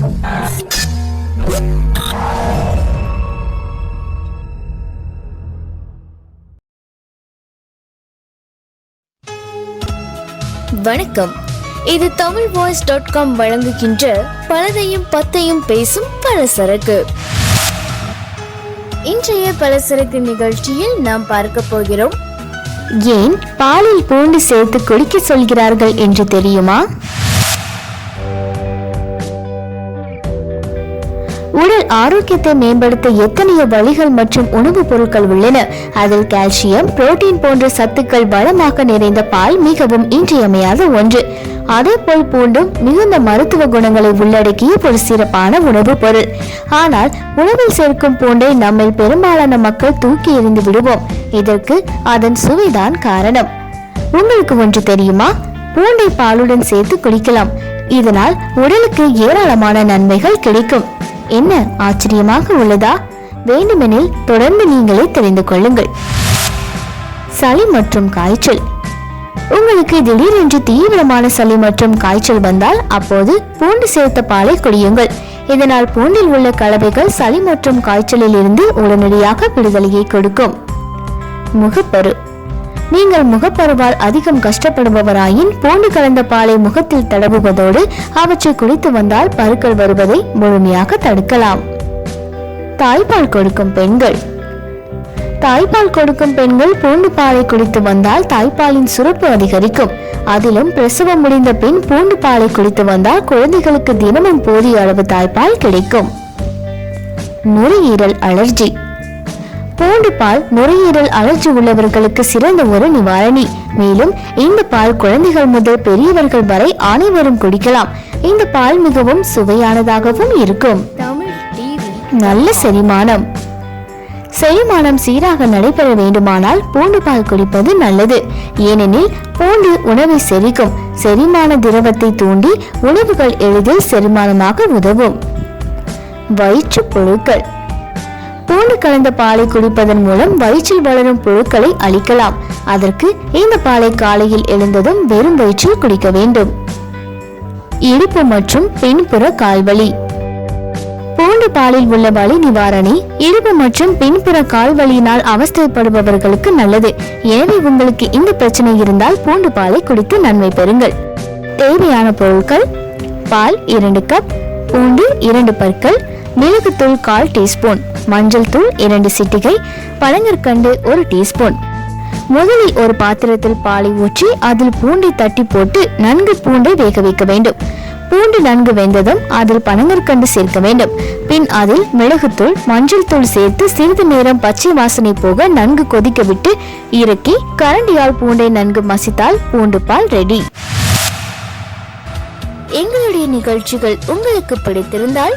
வணக்கம். இது Tamil voice dot com வழங்குகின்ற பலதையும் பத்தையும் பேசும் பலசரக்கு. இன்றைய பலசரக்கு நிகழ்ச்சியில் நாம் பார்க்க போகிறோம். ஏன் பாலில் பூண்டு சேர்த்து குடிக்க சொல்கிறார்கள் என்று தெரியுமா? உடல் ஆரோக்கியத்தை மேம்படுத்த எத்தனையோ வழிகள் மற்றும் உணவுப் பொருட்கள் உள்ளன. அதில் கால்சியம் புரோட்டீன் போன்ற சத்துக்கள் வளமாக நிறைந்த பால் மிகவும் இன்றியமையாத ஒன்று. அதேபோல் பூண்டும் மிகுந்த மருத்துவ குணங்களை உள்ளடக்கிய ஒரு சிறப்பான உணவுப் பொருள். ஆனால் உணவில் சேர்க்கும் பூண்டை நம்மை பெரும்பாலான மக்கள் தூக்கி எறிந்து விடுவோம். இதற்கு அதன் சுவைதான் காரணம். உங்களுக்கு ஒன்று தெரியுமா? பூண்டை பாலுடன் சேர்த்து குடிக்கலாம். இதனால் உடலுக்கு ஏராளமான நன்மைகள் கிடைக்கும். என்ன ஆச்சரியமாக உள்ளதா? வேண்டுமெனில் தொடர்ந்து நீங்களே தெரிந்து கொள்ளுங்கள். சளி மற்றும் காய்ச்சல். உங்களுக்கு திடீரென்று தீவிரமான சளி மற்றும் காய்ச்சல் வந்தால் அப்போது பூண்டு சேர்த்த பாலை குடியுங்கள். இதனால் பூண்டில் உள்ள கலவைகள் சளி மற்றும் காய்ச்சலில் இருந்து உடனடியாக விடுதலையை கொடுக்கும். முகப்பரு. நீங்கள் முகப்பருவால் அதிகம் கஷ்டப்படுபவராயின் பூண்டு கலந்த பாலை முகத்தில் தடவுவதோடு அவற்றை குடித்து வந்தால் பருக்கள் வருவதை முழுமையாக தடுக்கலாம். தாய்ப்பால் கொடுக்கும் பெண்கள். தாய்ப்பால் கொடுக்கும் பெண்கள் பூண்டு பாலை குடித்து வந்தால் தாய்ப்பாலின் சுரப்பு அதிகரிக்கும். அதிலும் பிரசவம் முடிந்த பின் பூண்டு பாலை குடித்து வந்தால் குழந்தைகளுக்கு தினமும் போதிய அளவு தாய்ப்பால் கிடைக்கும். நுரையீரல் அலர்ஜி. பூண்டு பால் நுரையீரல் அலர்ஜி உள்ளவர்களுக்கு சிறந்த ஒரு நிவாரணி. மேலும் இந்த பால் குழந்தைகள் முதல் பெரியவர்கள் வரை அனைவரும் குடிக்கலாம். இந்த பால் மிகவும் சுவையானதாகவும் இருக்கும். நல்ல செரிமானம். செரிமானம் சீராக நடைபெற வேண்டுமானால் பூண்டு பால் குடிப்பது நல்லது. ஏனெனில் பூண்டு உணவை செரிக்கும். செரிமான திரவத்தை தூண்டி உணவுகள் எளிதில் செரிமானமாக உதவும். வயிற்று புழுக்கள். பூண்டு கலந்த பாலை குடிப்பதன் மூலம் வயிற்றில் வளரும் புழுக்களை அழிக்கலாம். அதற்கு இந்த பாலை காலையில் எழுந்ததும் வெறும் வயிற்றில் குடிக்க வேண்டும். இடுப்பு மற்றும் பின்புற கால்வலி. பூண்டு பாலில் உள்ள வலி நிவாரணி இடுப்பு மற்றும் பின்புற கால்வலியினால் அவஸ்தைப்படுபவர்களுக்கு நல்லது. எனவே உங்களுக்கு இந்த பிரச்சனை இருந்தால் பூண்டு பாலை குடித்து நன்மை பெறுங்கள். தேவையான பொருட்கள் பால் இரண்டு கப் பூண்டு இரண்டு பற்கள் மிளகுத்தூள் கால் டீஸ்பூன். மஞ்சள் தூள் இரண்டு சிட்டிகை பழங்கற்கண்டு ஒரு டீஸ்பூன். முதலில் ஒரு பாத்திரத்தில் பாலை ஊற்றி அதில் பூண்டை தட்டி போட்டு நன்கு பூண்டை வேக வைக்க வேண்டும். பூண்டு நன்கு வெந்ததும் அதில் பனங்கற்கண்டு சேர்க்க வேண்டும். பின் அதில் மிளகுத்தூள் மஞ்சள் தூள் சேர்த்து சிறிது நேரம் பச்சை வாசனை போக நன்கு கொதிக்க விட்டு இறக்கி கரண்டியால் பூண்டை நன்கு மசித்தால் பூண்டு பால் ரெடி எங்களுடைய நிகழ்ச்சிகள் உங்களுக்கு பிடித்திருந்தால்